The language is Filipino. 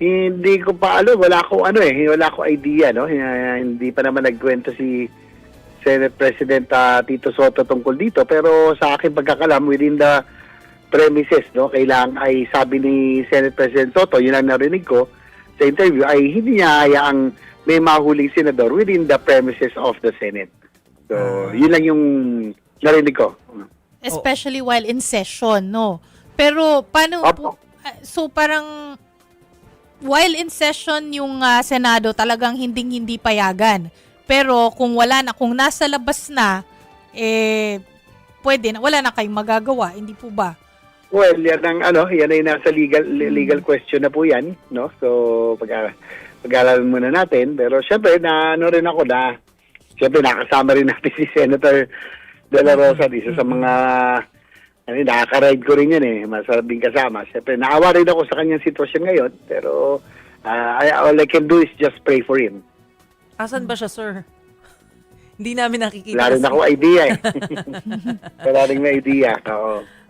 Hindi ko pa alam, wala ko ano eh, wala ko idea no. Eh, Hindi pa naman nagkwento si Senate President ah, Tito Soto tungkol dito pero sa akin pagkakalam within the premises no, kailangan ay sabi ni Senate President Soto, yun ang narinig ko sa interview ay hindi niya hayaang may mahuling senador within the premises of the Senate. So, Ah. yun lang yung narinig ko. Especially while in session, no? Pero paano Opo. po, ah, so parang while in session yung ah, Senado talagang hinding-hindi payagan. Pero kung wala na, kung nasa labas na, eh, pwede na, wala na kayong magagawa, hindi po ba? Well, yan ang ano, yan ay nasa legal legal question na po yan, no? So, pag pag-aralan muna natin, pero syempre na ano rin ako na syempre nakasama rin natin si Senator De La Rosa, isa sa mga ano, nakaka-ride ko rin yan eh, masarap din kasama. Syempre, naawa rin ako sa kanyang sitwasyon ngayon, pero I- all I can do is just pray for him. Asan ba siya, sir? Hindi namin nakikita. Wala rin kasi- ako idea eh. Wala rin may idea. Oo.